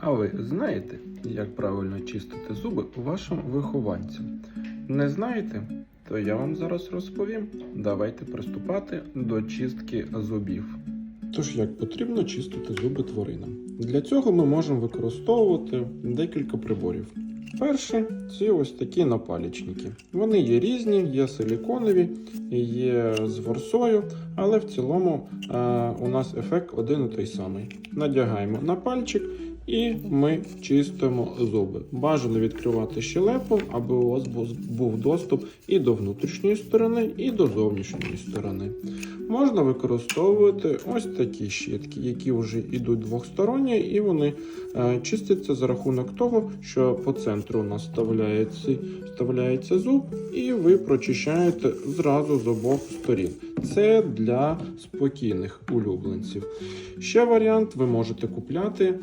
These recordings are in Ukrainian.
А ви знаєте, як правильно чистити зуби вашим вихованцям? Не знаєте? То я вам зараз розповім. Давайте приступати до чистки зубів. Тож як потрібно чистити зуби тваринам? Для цього ми можемо використовувати декілька приборів. Перше це ось такі напалічники. Вони є різні, є силіконові, є з ворсою, але в цілому е, у нас ефект один і той самий. Надягаємо на пальчик і ми чистимо зуби. Бажано відкривати щелепу, аби у вас був- доступ і до внутрішньої сторони, і до зовнішньої сторони. Можна використовувати ось такі щітки, які вже йдуть двохсторонні, і вони е, чистяться за рахунок того, що по центру у нас вставляється, вставляється зуб, і ви прочищаєте зразу з обох сторін. Це для спокійних улюбленців. Ще варіант ви можете купляти е,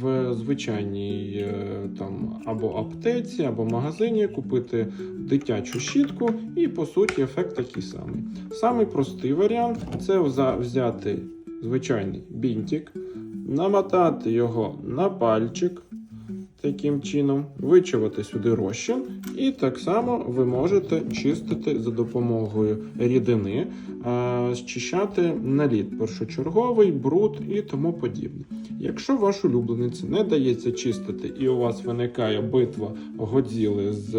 в звичайній е, там або аптеці, або магазині, купити дитячу щітку, і по суті ефект такий самий. Самий простий варіант це взяти звичайний бінтик, намотати його на пальчик. Таким чином, вичавити сюди розчин, і так само ви можете чистити за допомогою рідини, е, зчищати наліт першочерговий, бруд і тому подібне. Якщо ваш улюбленець не дається чистити, і у вас виникає битва Годзіли з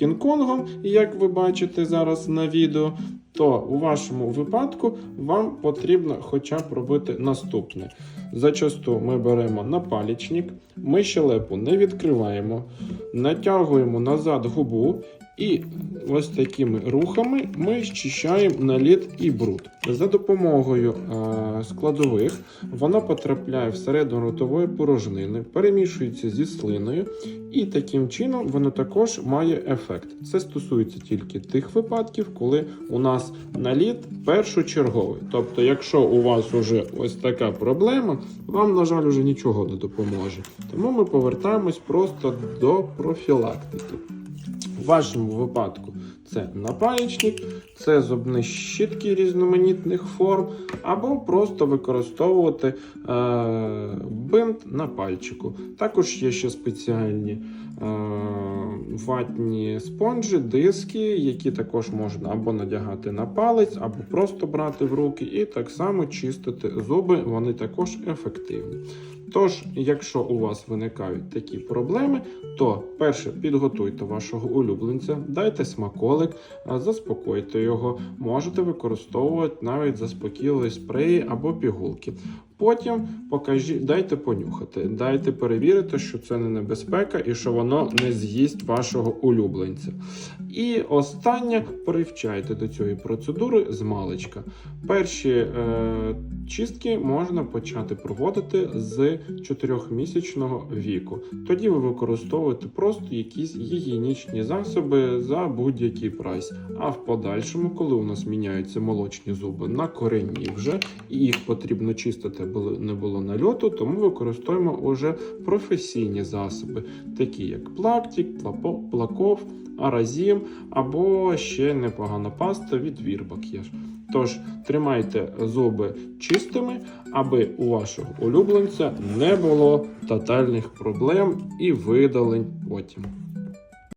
Кінг-Конгом, як ви бачите зараз на відео, то у вашому випадку вам потрібно хоча б робити наступне. Зачасту ми беремо напалічник, ми щелепу не відкриваємо, натягуємо назад губу і ось такими рухами ми зчищаємо наліт і бруд. За допомогою е, складових вона потрапляє всередину ротової порожнини, перемішується зі слиною, і таким чином воно також має ефект. Це стосується тільки тих випадків, коли у нас наліт першочерговий. Тобто, якщо у вас вже ось така проблема, вам, на жаль, вже нічого не допоможе. Тому ми повертаємось просто до профілактики. В вашому випадку це напаєчник, це зубні щітки різноманітних форм, або просто використовувати е, бинт на пальчику. Також є ще спеціальні е, ватні спонжі, диски, які також можна або надягати на палець, або просто брати в руки, і так само чистити зуби, вони також ефективні. Тож, якщо у вас виникають такі проблеми, то перше підготуйте вашого улюбленця, дайте смаколик, заспокойте його. Можете використовувати навіть заспокійливий спреї або пігулки. Потім покажіть, дайте понюхати, дайте перевірити, що це не небезпека і що воно не з'їсть вашого улюбленця. І останнє привчайте до цієї процедури з маличка. Перші е, чистки можна почати проводити з 4-місячного віку. Тоді ви використовуєте просто якісь гігієнічні засоби за будь-який прайс. А в подальшому, коли у нас міняються молочні зуби на корені вже, і їх потрібно чистити, аби не було нальоту, тому використовуємо уже професійні засоби, такі як плактик, плаков, аразім або ще непогана паста від Вірбак є. ж. Тож тримайте зуби чистими, аби у вашого улюбленця не було тотальних проблем і видалень потім.